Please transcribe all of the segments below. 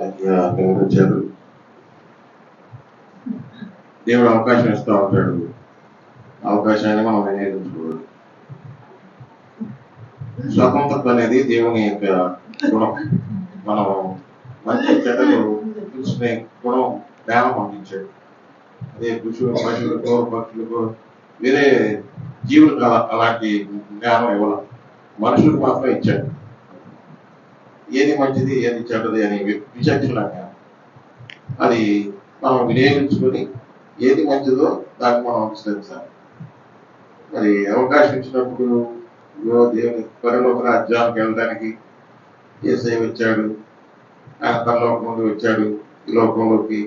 దేవుడు వచ్చారు దేవుడు అవకాశం ఇస్తూ ఉంటాడు. అవకాశాన్ని మనం వినియోగించుకోవాలి. స్వతంత్రత అనేది దేవుని యొక్క గుణం. మనం మంచి చెడ్డలు చూసుకునే గుణం జ్ఞానం పంపించాడు అదే పశువు పశువులకో పక్షులకో వేరే జీవులకు అలాంటి జ్ఞానం ఇవ్వాలి మనుషులకు మాత్రం ఇచ్చాడు. ఏది మంచిది ఏది చెడ్డది అని విచక్షణ అది మనం వినియోగించుకొని ఏది మంచిదో దాన్ని మనం అనుసరించాలి మరి అవకాశం ఇచ్చినప్పుడు దేవుని పరలోక రాజ్యానికి వెళ్ళడానికి ఏసై వచ్చాడు ఆయన పరలోకం నుండి వచ్చాడు. ఈ లోకంలోకి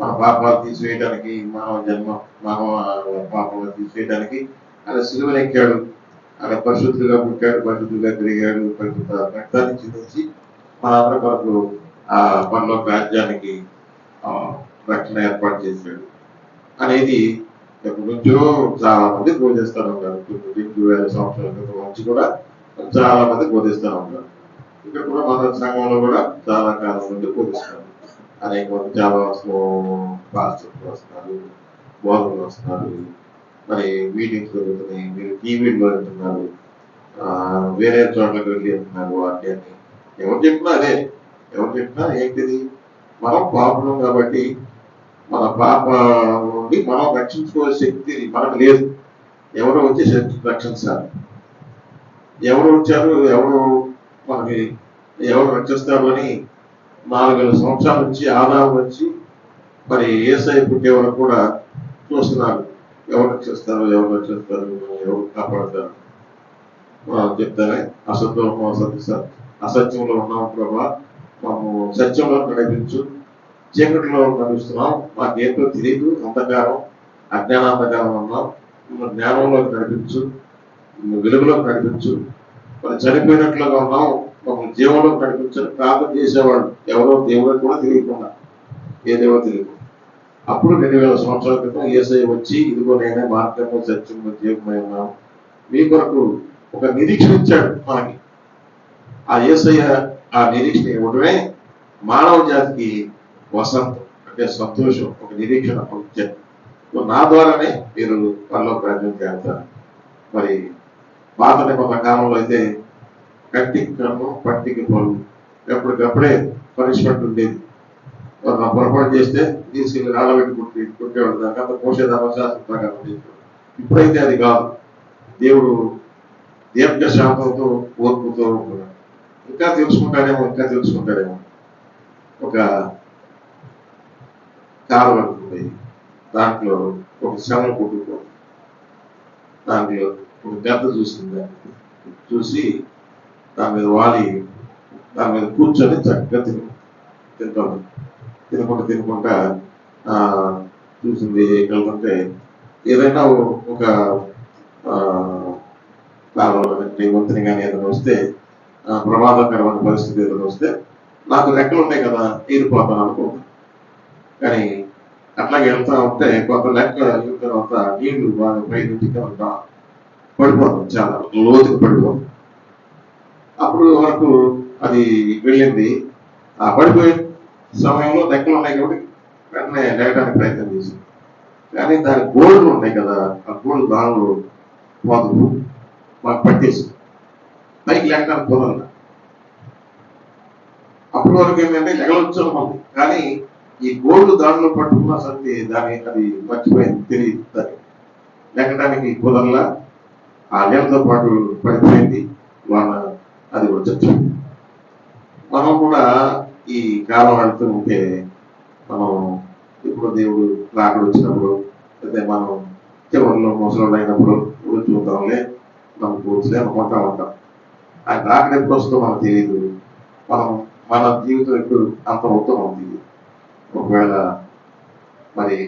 మన పాపాలు తీసివేయడానికి మానవ జన్మ మానవ పాపాలు తీసివేయడానికి ఆయన సిలువను ఎక్కాడు ఆయన పరిశుద్ధులుగా పుట్టాడు పరిశుద్ధులుగా పెరిగాడు పరిశుద్ధ రక్తాన్ని చిందించి మనందరి ఆ పరలోక రాజ్యానికి రక్షణ ఏర్పాటు చేశాడు అనేది ఎప్పటి నుంచో చాలా మంది బోధిస్తూనే ఉంటారు రెండు వేల సంవత్సరాల క్రితం నుంచి కూడా చాలా మంది బోధిస్తూనే ఉంటారు ఇక్కడ కూడా మన సంఘంలో కూడా చాలా కాలం నుండి బోధిస్తారు. అనేక మంది చాలా పాస్టర్లు వస్తున్నారు బోధనలు వస్తున్నారు. మరి మీటింగ్స్ జరుగుతున్నాయి. మీరు టీవీలో వెళ్తున్నారు వేరే చోట్లకి వెళ్ళి వెళ్తున్నారు వాటి అని ఎవరు చెప్పినా అదే. ఎవరు చెప్పినా ఏంటిది? మనం పాపం కాబట్టి మన పాప నుండి మనం రక్షించుకోవాల్సిన శక్తి మనకు లేదు. ఎవరు వచ్చి రక్షించాలి. ఎవరు వచ్చారు? ఎవరు మనకి ఎవరు రక్షిస్తారు నాలుగు వేల సంవత్సరాల నుంచి ఆదాయం వచ్చి మరి ఏసై పుట్టే వరకు కూడా చూస్తున్నారు. ఎవరు రక్షిస్తారు? ఎవరు రక్షిస్తారు? ఎవరు కాపాడతారు? చెప్తారే అసత్వం అసత్యం అసత్య అసత్యంలో ఉన్నాం ప్రభా. మాకు సత్యంలో నడిపించు చీకటిలో నడుస్తున్నాం ఏంటో తెలియదు. అంధకారం అజ్ఞానాంధకారం ఉన్నాం జ్ఞానంలోకి నడిపించు వెలుగులోకి నడిపించు మనం చనిపోయినట్లుగా ఉన్నాం మమ్మల్ని జీవంలోకి నడిపించని ప్రార్థన చేసేవాళ్ళు. ఎవరో దేవుడు కూడా తెలియకుండా. ఏ తెలియకుండా అప్పుడు రెండు వేల సంవత్సరాల క్రితం ఏసఐ వచ్చి ఇదిగో నేనే మార్గము సత్యము జీవమై ఉన్నాను. మీ కొరకు ఒక నిరీక్షణ ఇచ్చాడు మనకి. ఆ ఏసయ్య ఆ నిరీక్షణ ఇవ్వడమే మానవ జాతికి వసంత అంటే సంతోషం ఒక నిరీక్షణ ఇచ్చాడు నా ద్వారానే మీరు పనిలో ప్రార్థన చేస్తారు మరి పాత నిబంధన కాలంలో అయితే కట్టికి కన్ను పట్టికి పళ్ళు ఎప్పటికప్పుడే పనిష్మెంట్ ఉండేది. నా పొరపాటు చేస్తే తీసుకెళ్ళి రాళ్ళ కుట్టి కుట్టేవాడు దానికి అంత పోషే ధర్మశాస్త్రం ప్రకారం ఇప్పుడైతే అది కాదు. దేవుడు దీర్ఘ శాపంతో ఓర్పుతో ఉంటున్నాడు ఇంకా తెలుసుకుంటాడేమో ఇంకా తెలుసుకుంటాడేమో ఒక కాలువ ఉంటుంది దాంట్లో ఒక శ్రమ కుట్టుకో. దాంట్లో ఒక గద్ద చూసింది? చూసి దాని మీద వాలి దాని మీద కూర్చొని చక్కగా తిన తింటాడు తినకుండా తినకుండా చూసింది వెళ్తుంటే ఏదైనా ఒక ఆ, కాలువలో కానీ వంతెన కానీ ఏదైనా వస్తే ప్రమాదకరమైన పరిస్థితి ఏదైనా వస్తే నాకు రెక్కలు ఉన్నాయి కదా తీరిపోతాను అనుకుంటాను కానీ అట్లాగే వెళ్తా ఉంటే కొంత లెక్క వెళ్ళిన తర్వాత నీళ్ళు బాగా పై నుంచి ఉంటా. పడిపోతాం చాలా లోతుకు పడిపోతాం. అప్పుడు వరకు అది వెళ్ళింది. ఆ పడిపోయే సమయంలో లెక్కలు ఉన్నాయి కాబట్టి వెంటనే లేకడానికి ప్రయత్నం చేసింది. కానీ దాని గోల్డ్లు ఉన్నాయి కదా ఆ గోల్డ్ దానిలో పోదు మాకు పట్టేసి పైకి లేకడానికి కుదరదు అప్పటి వరకు ఏంటంటే లెగలొచ్చాను మనం కానీ ఈ గోల్డ్ దానిలో పట్టుకున్న సంగతి దాని అది మర్చిపోయింది తెలియదు దాన్ని కుదరలా ఆ నీళ్ళతో పాటు పడిపోయింది వాళ్ళ అది కూడా మనం కూడా ఈ కాలం వెళ్తూ ఉంటే మనం ఇప్పుడు దేవుడు రాకడు వచ్చినప్పుడు అయితే మనం చివరిలో ముసలోళ్ళు అయినప్పుడు ఇప్పుడు చూద్దాంలే మనం కూర్చులే అనుకుంటా ఉంటాం. ఆయన రాకడ ఎప్పుడు వస్తుందో మనకు తెలియదు మనం మన జీవితం ఎప్పుడు అంత ఉత్తమం తెలియదు ఒకవేళ మరి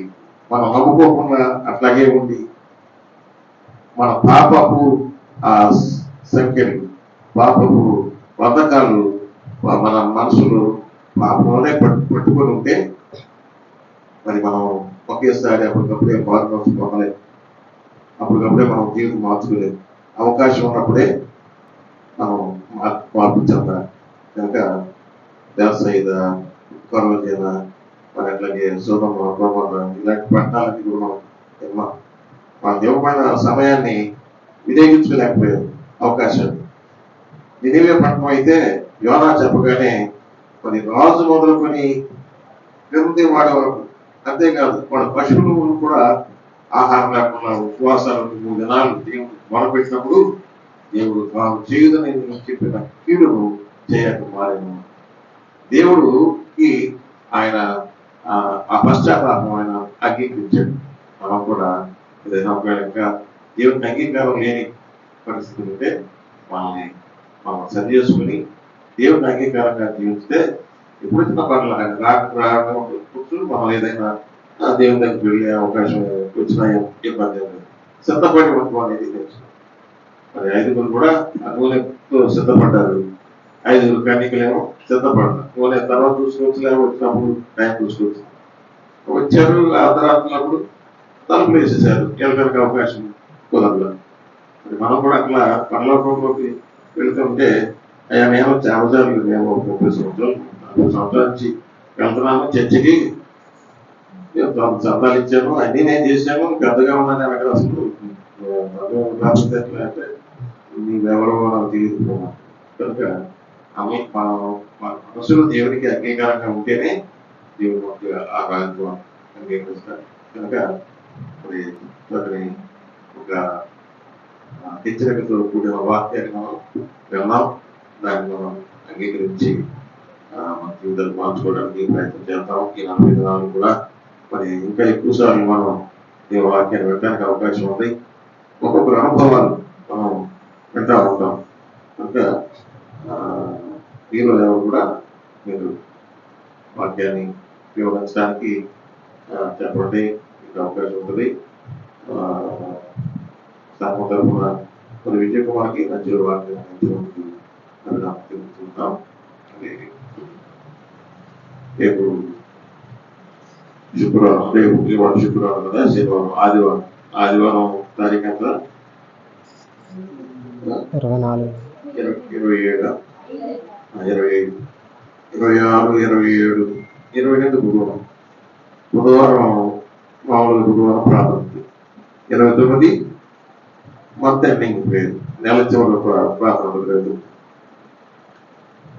మనం నమ్ముకోకుండా అట్లాగే ఉండి మన పాపపు ఆ సంఖ్యలు పాపపు బంధకాలు మన మనసులు పాపంలోనే పట్టు పట్టుకొని ఉంటే మరి మనం ఒకేసారి అప్పటికప్పుడే మార్పు పొందలేము అప్పటికప్పుడే మనం జీవితం మార్చుకోలేము అవకాశం ఉన్నప్పుడే మనం మార్పు చెందాలి కనుక వ్యవసాయ కొరవజీన మరి అట్లాగే సోదమ్మ గోమర్ర ఇలాంటి పట్టణాలకి కూడా మనం మనకు ఇవ్వబడిన సమయాన్ని వినియోగించుకోలేకపోయారు అవకాశం నినివే పట్టణం అయితే యోనా చెప్పగానే మరి రాజు మొదలుకొని క్రింది వాడి వరకు అంతేకాదు వాళ్ళ పశువులు కూడా ఆహారం లేకుండా ఉపవాసాలు మూడు దినాలు దేవుడు మొదలుపెట్టినప్పుడు దేవుడు తాను చేయుదని చెప్పిన కీడును చేయక మారేను. దేవుడుకి ఆయన ఆ పశ్చాత్తాపం ఆయన అంగీకరించాడు. మనం కూడా ఏదైనా ఒకవేళ ఇంకా దేవుడికి అంగీకారం లేని పరిస్థితి ఉంటే మనల్ని మనం సరి చేసుకుని దేవుడికి అంగీకారంగా జీవిస్తే ఎప్పుడు వచ్చిన పనులు ఆయన రాక రావడం కూర్చుని మనం ఏదైనా దేవుని దగ్గరికి వెళ్ళే అవకాశం వచ్చినా ఇబ్బంది లేదు. సిద్ధపడి ఉండటం అనేది తెలుసు. మరి ఐదుగురు కూడా ఆ నూనెతో సిద్ధపడ్డారు. ఐదుగురు కన్నికలేమో సిద్ధపడ్డారు. నూనె తర్వాత చూసుకోవచ్చులేమో వచ్చినప్పుడు టైం చూసుకోవచ్చు. వచ్చారు అర్ధరాత్రులప్పుడు తలుపులు వేసేసారు. వెళ్ళడానికి అవకాశం కుదరదు మరి మనం కూడా అట్లా పరలోకంలోకి వెళ్తుంటే అయ్యా మేము చాలాసార్లు మేము ఒక ముప్పై సంవత్సరాలు నలభై సంవత్సరాల నుంచి వెళ్తున్నాము చర్చికి. నేను సంతాలు ఇచ్చాను నేను చేశాను పెద్దగా ఉన్నాను అక్కడ అసలు అంటే నీవెవరో నాకు తెలియదు పోమా. కనుక అమ్మ మన మన మనసులో దేవునికి అంగీకారంగా ఉంటేనే దేవుడు మనకి ఆ రాజు అంగీకరిస్తాడు కనుక మరి అతని ఒక ఆ, హెచ్చరికతో కూడిన వాక్యాన్ని మనం విన్నాం దాన్ని మనం అంగీకరించి ఆ, మన జీవితాలు మార్చుకోవడానికి ప్రయత్నం చేద్దాం ఈ నలభై దినాలు కూడా మరి ఇంకా ఎక్కువ సార్లు మనం ఈ వాక్యాన్ని వినడానికి అవకాశం ఉంది ఒక్కొక్కరు అనుభవాలు మనం వింటా ఉంటాం కనుక ఆ, మీలో ఎవరు కూడా మీరు వాక్యాన్ని ఉపయోగించడానికి చెప్పండి మీకు అవకాశం ఉంటుంది. ఆ, సంఘం తరఫున మరి విజయ కుమార్కి మంచి వాక్యం అందించినందుకు మరి నాకు తెలుపుతున్నాం రేపు శుక్రవారం రేపు శుక్రవారం కదా శనివారం ఆదివారం ఆదివారం తారీఖు అంతా ఇరవై నాలుగు. ఇరవై ఏడు. ఇరవై ఐదు ఇరవై ఆరు ఇరవై ఏడు. ఇరవై ఎనిమిది గురువారం. బుధవారం మామూలు గురువారం ప్రారంభం. ఇరవై తొమ్మిది మంత్ ఎండింగ్ లేదు నెల చివరి ప్రా- ప్రారంభం లేదు.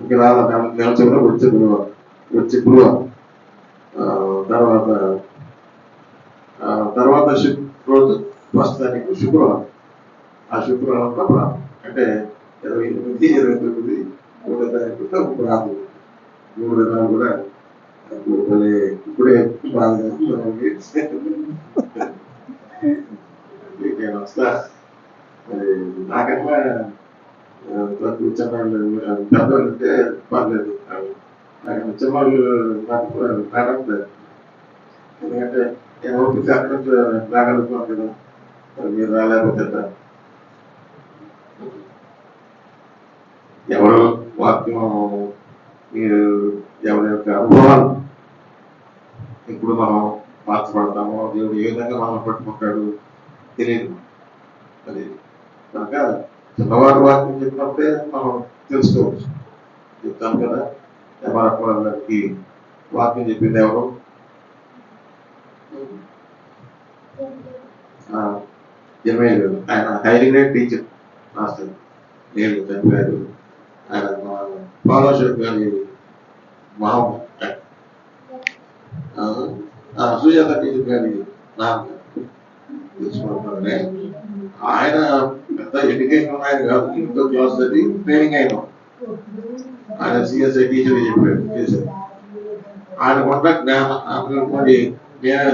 ఇంకా నెల చివరి వచ్చే గురువారం. వచ్చే గురువారం. తర్వాత తర్వాత రోజు ఫస్ట్ తారీఖు శుక్రవారం. ఆ శుక్రవారం కూడా అంటే ఇరవై ఎనిమిది ఇరవై తొమ్మిది మూడో తారీఖు తప్పు రాదు మూడో నాలుగు కూడా ఇప్పుడే బాగా నేను వస్తా నాకన్నా ఆ, తక్కువ చిన్నవాళ్ళు పెద్దవాళ్ళు పర్లేదు. నాకు చిన్నవాళ్ళు నాకు ఎందుకంటే నేను ఓపిక అక్కడ కదా. మీరు రాలేకపోతే ఎట్లా? ఎవరు వాక్యం మీరు ఎవరి యొక్క అనుభవాలు ఇప్పుడు మనం మార్చబడతామో దేవుడు ఏ విధంగా మనం పట్టుకుంటాడు తెలియదు అది కనుక చిన్నవాడు వాక్యం చెప్పినప్పుడే మనం తెలుసుకోవచ్చు. చెప్తాను కదా ఎవరికి వాక్యం చెప్పింది ఎవరు? ఇరవై ఆయన హైలీ టీచర్ మాస్టర్. నేను చనిపోయారు ఆయన ఫాలోషిప్ గారి మహమ్మద్ సుజాత టీచర్ గారి నాన్న తెలుసుకుంటున్నానే ఆయన పెద్ద ఎడ్యుకేషన్ ఆయన కాదు ఇంకో క్లాస్ అది ట్రైనింగ్ అయిన ఆయన సిఎస్ఐ టీచర్ చెప్పాడు చేశారు ఆయన కొంత జ్ఞానం ఆయన మరి నేను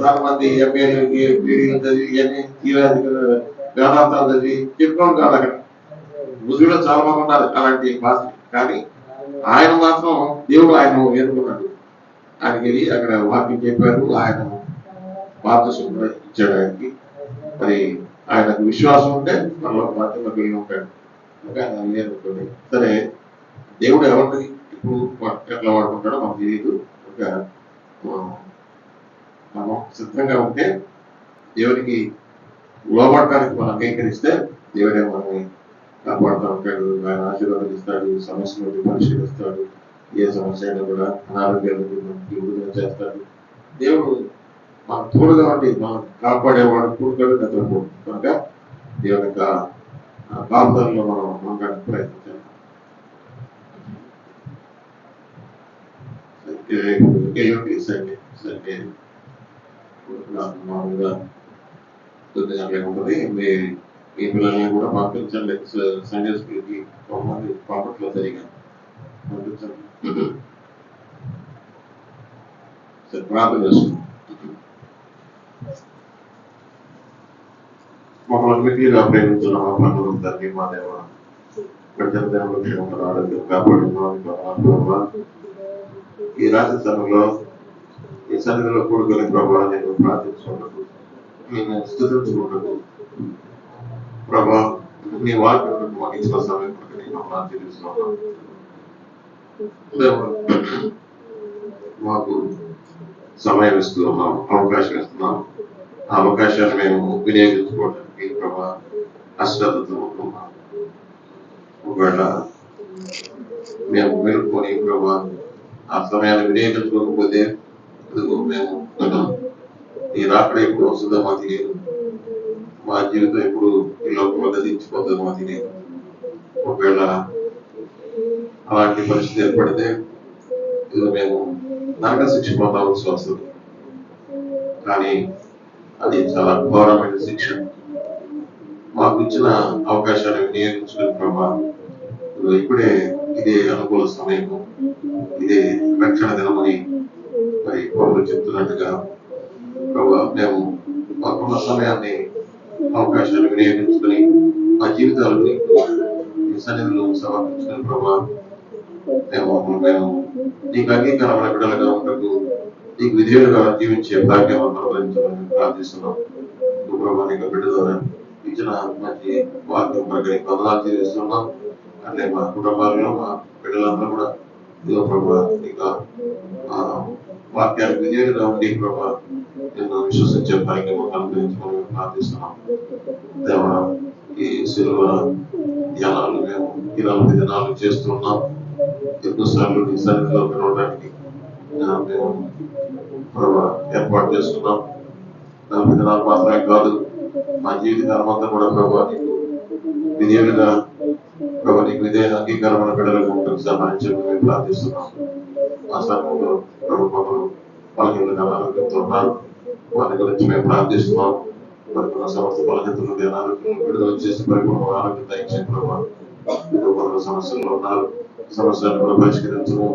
చాలా మంది ఎంఏలు పీడీలు చదివి ఇవన్నీ తీరాది వేదాంతాలు చదివి చెప్పుకోవడం కాదు అక్కడ ముసుగులో చాలా మంది ఉన్నారు అలాంటి క్లాస్ కానీ ఆయన మాత్రం దేవుడు ఆయన ఎన్నుకున్నాడు. ఆయనకి వెళ్ళి అక్కడ వాకింగ్ చెప్పారు. ఆయన బాప్తిసం కూడా ఇచ్చాడు ఆయనకి. మరి ఆయనకు విశ్వాసం ఉంటే మనలో బాధ్యత వెళ్ళి ఉంటాడు. ఆయన లేనుకోండి సరే దేవుడు ఎవరిని ఇప్పుడు ఎట్లా వాడుకుంటాడో మనకు తెలియదు ఒక మనం సిద్ధంగా ఉంటే దేవునికి లోబడటానికి మనం అంగీకరిస్తే దేవుడే మనల్ని కాపాడుతూ. ఉంటాడు ఆయన ఆశీర్వాదం ఇస్తాడు సమస్య నుండి పరిశీలిస్తాడు ఏ సమస్య అయినా కూడా అనారోగ్యాలు విడుదల చేస్తాడు దేవుడు మనం తోడుగా ఉండి మనం కాపాడేవాడు కూడుకాడు నిద్రపోడు. కనుక దేవుని యొక్క ఆ, కాపుదలలో మనం ఉండడానికి ప్రయత్నించాలి. సంఖ్య సంఖ్య మామూలుగా తొమ్మిది గంటలకు ఉంటుంది మీ పిల్లల్ని కూడా పంపించండి సండే స్కూల్కి పంపండి పంపట్లో సరిగా పంపించండి సరే ప్రార్థన మమ్మల్ని ప్రేమించిన మా పనులు తండ్రి మా దేవ. ప్రజల ఆరోగ్యం కాపాడుతున్నాం ఈ రాత్రి సమయంలో ఈ సన్నిధిలో కూడుకునే ప్రభావం నేను ప్రార్థించుకున్నప్పుడు నేను స్థుతించుకున్నప్పుడు ప్రభా నీ వాక్యం మాకు ఇచ్చిన సమయం కొరకు నేను ప్రార్థిస్తున్నాను దేవా, మాకు సమయం ఇస్తూ ఉన్నాం అవకాశం ఇస్తున్నాం ఆ అవకాశాన్ని మేము వినియోగించుకోవడానికి ప్రభా అశ్రద్ధతో ఉంటున్నాం ఒకవేళ మేము వెనుక్కొని ప్రభా ఆ సమయాన్ని వినియోగించుకోకపోతే ఇదిగో మేము ఈ రాకడ ఎప్పుడు వస్తుందో మాకు తెలియదు మా జీవితం ఎప్పుడు ఈ లోకంలో గతించిపోతుందో ఒకవేళ అలాంటి పరిస్థితి ఏర్పడితే ఇది మేము నరక శిక్ష పొందవలసి వస్తుంది. కానీ అది చాలా ఘోరమైన శిక్ష. మాకు ఇచ్చిన అవకాశాన్ని వినియోగించుకుని ప్రభా ఇప్పుడే ఇదే అనుకూల సమయము ఇదే రక్షణ దినమని మరి పౌరులు చెప్తున్నట్టుగా ప్రభా మేము మాకున్న సమయాన్ని అవకాశాలు వినియోగించుకుని మా జీవితాలని సన్నిధిలో సమర్పించుకుని ప్రభా మేము నీకు అంగీకారమైన బిడ్డలుగా ఉండకు నీకు విధేయులుగా జీవించే భాగ్యం అనుగ్రహించాలని ప్రార్థిస్తున్నాం. నువ్వు ప్రభా నీకు బిడ్డ ద్వారా ఇచ్చిన మంచి వాక్యం ప్రకారం పదనాలు వందనాలు తెలియజేస్తున్నాం. అంటే మా కుటుంబాలలో మా బిడ్డలందరూ కూడా ఇదో ప్రభా నీకు ఆ వాక్యానికి ఉండి ప్రభా నిన్ను విశ్వసించే భాగ్యం మాకు మేము ప్రార్థిస్తున్నాం. దేవా ఈ సిల్వ ధ్యానాలు మేము ఈ నలభై దినాలు చేస్తున్నాం ఎన్నోసార్లు సార్లు నీ సన్నిధిలో మేము ప్రభా ఏర్పాటు చేసుకున్నాం నలభై దినాలు మాత్రమే కాదు మా జీవితాలు అంతా కూడా ప్రభా నీకు విధేయులుగా ప్రభా నీకు విధేయ అంగీకారమైన బిడ్డలకు ఉంటుంది సహాయం చేయమని ప్రార్థిస్తున్నాం. ఆ సమయంలో ప్రభు మమ్మల్ని ఉన్నారు వారి గురించి మేము ప్రార్థిస్తున్నాం పరిపూర్ణ సమస్త బలహీనత నుండి అనారోగ్యం విడుదల చేసి పరిపూర్ణ ఆరోగ్యం దయచే ప్రభావ సమస్యల్లో ఉన్నారు సమస్యలను కూడా పరిష్కరించము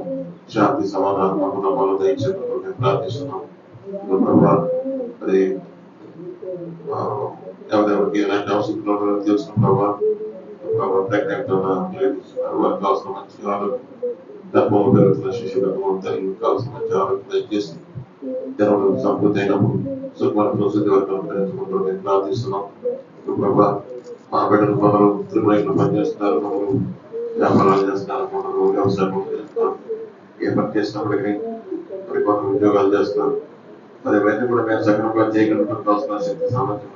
శాంతి సమాధానం మా కుటుంబాలు దయచేందుకు మేము ప్రార్థిస్తున్నాం ఇదిగో అది ఆ, ఎవరెవరికి ఎలాంటి అవసరం తెలుసు ప్రభా ప్రభా ప్రెగ్నెంట్ వారికి కావాల్సిన మంచి ఆరోగ్యం గర్భంలో పెరుగుతున్న శిష్యులకు తల్లి కావాల్సిన జాగ్రత్త దయచేసి జనంలో సంపూర్తి అయినప్పుడు సుఖమైన ప్రార్థిస్తున్నాం ప్రభా మా బిడ్డలు కొందరు తిరుమల పనిచేస్తున్నారు కొందరు వ్యాపారాలు చేస్తున్నారు కొందరు వ్యవసాయం చేస్తున్నారు ఏ పని చేసినప్పటికీ మరి కొందరు ఉద్యోగాలు చేస్తున్నారు మరి అవన్నీ కూడా మేము సక్రమంగా చేయగలుగుతాం కావాల్సిన శక్తి సామర్థ్యం